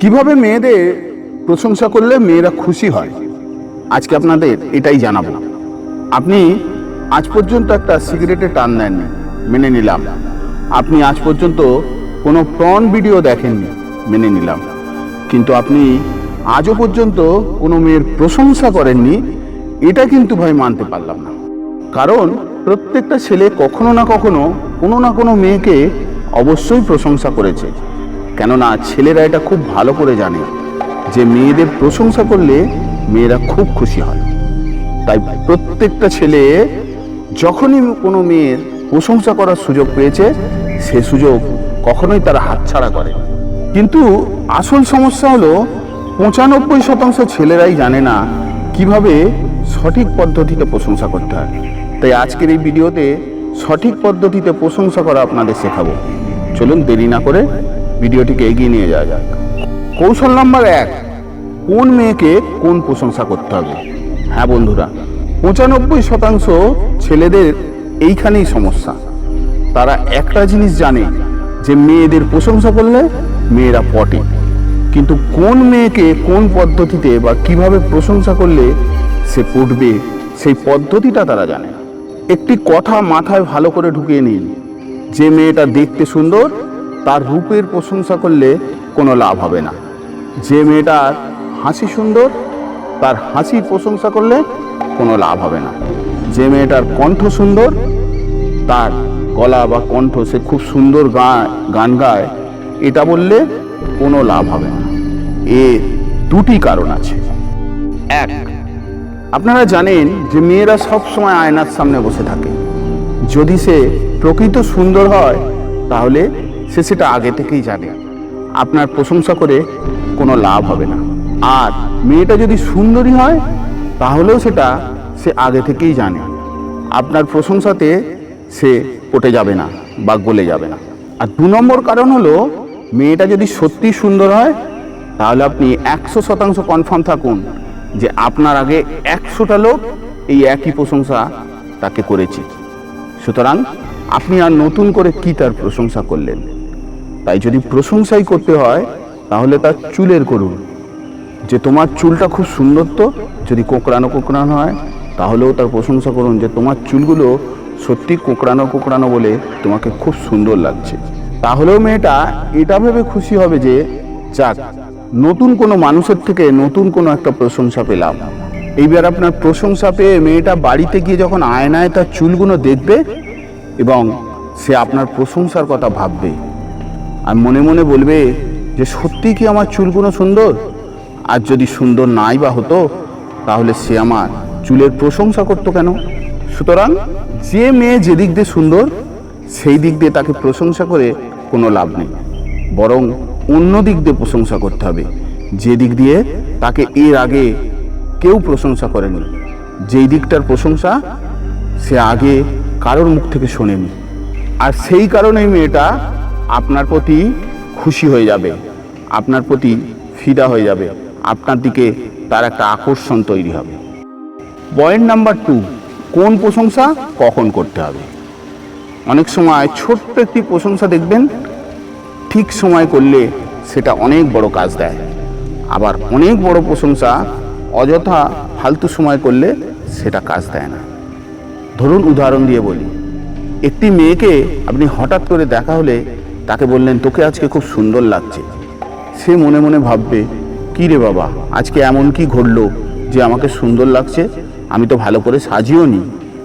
কীভাবে মেয়েদের প্রশংসা করলে মেয়েরা খুশি হয়? আজকে আপনাদের এটাই জানাব। আপনি আজ পর্যন্ত একটা সিগারেটে টান দেননি, মেনে নিলাম। আপনি আজ পর্যন্ত কোনো প্রন ভিডিও দেখেননি, মেনে নিলাম। কিন্তু আপনি আজও পর্যন্ত কোনো মেয়ের প্রশংসা করেননি, এটা কিন্তু ভাই মানতে পারলাম না। কারণ প্রত্যেকটা ছেলে কখনো না কখনো কোনো না কোনো মেয়েকে অবশ্যই প্রশংসা করেছে। কেননা ছেলেরা এটা খুব ভালো করে জানে যে মেয়েদের প্রশংসা করলে মেয়েরা খুব খুশি হয়। তাই প্রত্যেকটা ছেলে যখনই কোনো মেয়ের প্রশংসা করার সুযোগ পেয়েছে, সে সুযোগ কখনোই তারা হাতছাড়া করে। কিন্তু আসল সমস্যা হলো, পঁচানব্বই শতাংশ ছেলেরাই জানে না কীভাবে সঠিক পদ্ধতিতে প্রশংসা করতে হয়। তাই আজকের এই ভিডিওতে সঠিক পদ্ধতিতে প্রশংসা করা আপনাদের শেখাবো। চলুন দেরি না করে ভিডিওটিকে এগিয়ে নিয়ে যাওয়া যাক। কৌশল নাম্বার এক, কোন মেয়েকে কোন প্রশংসা করতে হবে? হ্যাঁ বন্ধুরা, পঁচানব্বই শতাংশ ছেলেদের এইখানেই সমস্যা। তারা একটা জিনিস জানে, যে মেয়েদের প্রশংসা করলে মেয়েরা পটে কিন্তু কোন মেয়েকে কোন পদ্ধতিতে বা কীভাবে প্রশংসা করলে সে পটবে সেই পদ্ধতিটা তারা জানে একটি কথা মাথায় ভালো করে ঢুকিয়ে নিন, যে মেয়েটা দেখতে সুন্দর তার রূপের প্রশংসা করলে কোনো লাভ হবে না। যে মেয়েটার হাসি সুন্দর, তার হাসির প্রশংসা করলে কোনো লাভ হবে না। যে মেয়েটার কণ্ঠ সুন্দর, তার গলা বা কণ্ঠ সে খুব সুন্দর গান গায়, এটা বললে কোনো লাভ হবে না। এর দুটি কারণ আছে। এক, আপনারা জানেন যে মেয়েরা সব সময় আয়নার সামনে বসে থাকে। যদি সে প্রকৃত সুন্দর হয়, তাহলে সে সেটা আগে থেকেই জানে। আপনার প্রশংসা করে কোনো লাভ হবে না। আর মেয়েটা যদি সুন্দরী হয়, তাহলেও সেটা সে আগে থেকেই জানে। আপনার প্রশংসাতে সে পটে যাবে না বা গলে যাবে না। আর দু নম্বর কারণ হলো, মেয়েটা যদি সত্যি সুন্দর হয়, তাহলে আপনি একশো শতাংশ কনফার্ম থাকুন যে আপনার আগে একশোটা লোক এই একই প্রশংসা তাকে করেছে। সুতরাং আপনি আর নতুন করে কি তার প্রশংসা করলেন? তাই যদি প্রশংসাই করতে হয়, তাহলে তার চুলের করুন যে তোমার চুলটা খুব সুন্দর তো, যদি কোঁকড়ানো কোঁকড়ানো হয়, তাহলেও তার প্রশংসা করুন যে তোমার চুলগুলো সত্যি কোঁকড়ানো কোঁকড়ানো বলে তোমাকে খুব সুন্দর লাগছে। তাহলেও মেয়েটা এটা ভেবে খুশি হবে যে, যাক, নতুন কোনো মানুষের থেকে নতুন কোনো একটা প্রশংসা পেলাম। এইবার আপনার প্রশংসা পেয়ে মেয়েটা বাড়িতে গিয়ে যখন আয়নায় তার চুলগুলো দেখবে এবং সে আপনার প্রশংসার কথা ভাববে। আর মনে মনে বলবে যে সত্যি কি আমার চুলগুলো সুন্দর? আর যদি সুন্দর নাই বা হতো, তাহলে সে আমার চুলের প্রশংসা করতো কেন? সুতরাং যে মেয়ে যেদিক দিয়ে সুন্দর, সেই দিক দিয়ে তাকে প্রশংসা করে কোনো লাভ নেই। বরং অন্য দিক দিয়ে প্রশংসা করতে হবে। যে দিক দিয়ে তাকে এর আগে কেউ প্রশংসা করেনি, যেই দিকটার প্রশংসা সে আগে কারোর মুখ থেকে শোনেনি। আর সেই কারণেই মেয়েটা আপনার প্রতি খুশি হয়ে যাবে, আপনার প্রতি ফিদা হয়ে যাবে, আপনার দিকে তার একটা আকর্ষণ তৈরি হবে। পয়েন্ট নাম্বার টু, কোন প্রশংসা কখন করতে হবে? অনেক সময় ছোট্ট একটি প্রশংসা দেখবেন, ঠিক সময় করলে সেটা অনেক বড় কাজ দেয়। আবার অনেক বড় প্রশংসা অযথা ফালতু সময় করলে সেটা কাজ দেয় না। ধরুন উদাহরণ দিয়ে বলি, একটি মেয়েকে আপনি হঠাৎ করে দেখা হলে তাকে বললেন, তোকে আজকে খুব সুন্দর লাগছে। সে মনে মনে ভাববে, কী রে বাবা, আজকে এমন কি ঘটলো যে আমাকে সুন্দর লাগছে? আমি তো ভালো করে সাজিও নি।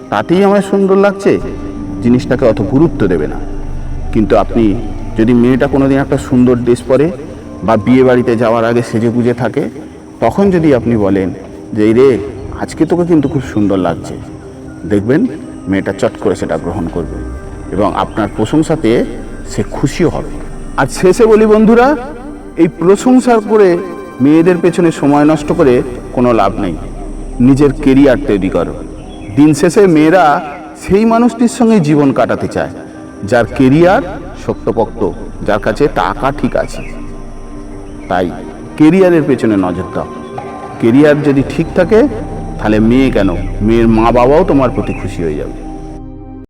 তাতেই আমার সুন্দর লাগছে? জিনিসটাকে অত গুরুত্ব দেবে না। কিন্তু আপনি যদি মেয়েটা কোনোদিন একটা সুন্দর ড্রেস পরে বা বিয়ে বাড়িতে যাওয়ার আগে সেজে গুজে থাকে, তখন যদি আপনি বলেন যে রে, আজকে তোকে কিন্তু খুব সুন্দর লাগছে। দেখবেন মেয়েটা চট করে সেটা গ্রহণ করবে এবং আপনার প্রশংসা পেয়ে সে খুশিও হবে। আর শেষে বলি, বন্ধুরা, এই প্রশংসা করে মেয়েদের পেছনে সময় নষ্ট করে কোনো লাভ নেই। নিজের কেরিয়ার তৈরি করো। দিন শেষে মেয়েরা সেই মানুষটির সঙ্গে জীবন কাটাতে চায়, যার কেরিয়ার শক্তপোক্ত যার কাছে টাকা ঠিক আছে। তাই কেরিয়ারের পেছনে নজর দাও। কেরিয়ার যদি ঠিক থাকে, তাহলে মেয়ে কেন? মেয়ের মা বাবাও তোমার প্রতি খুশি হয়ে যাবে।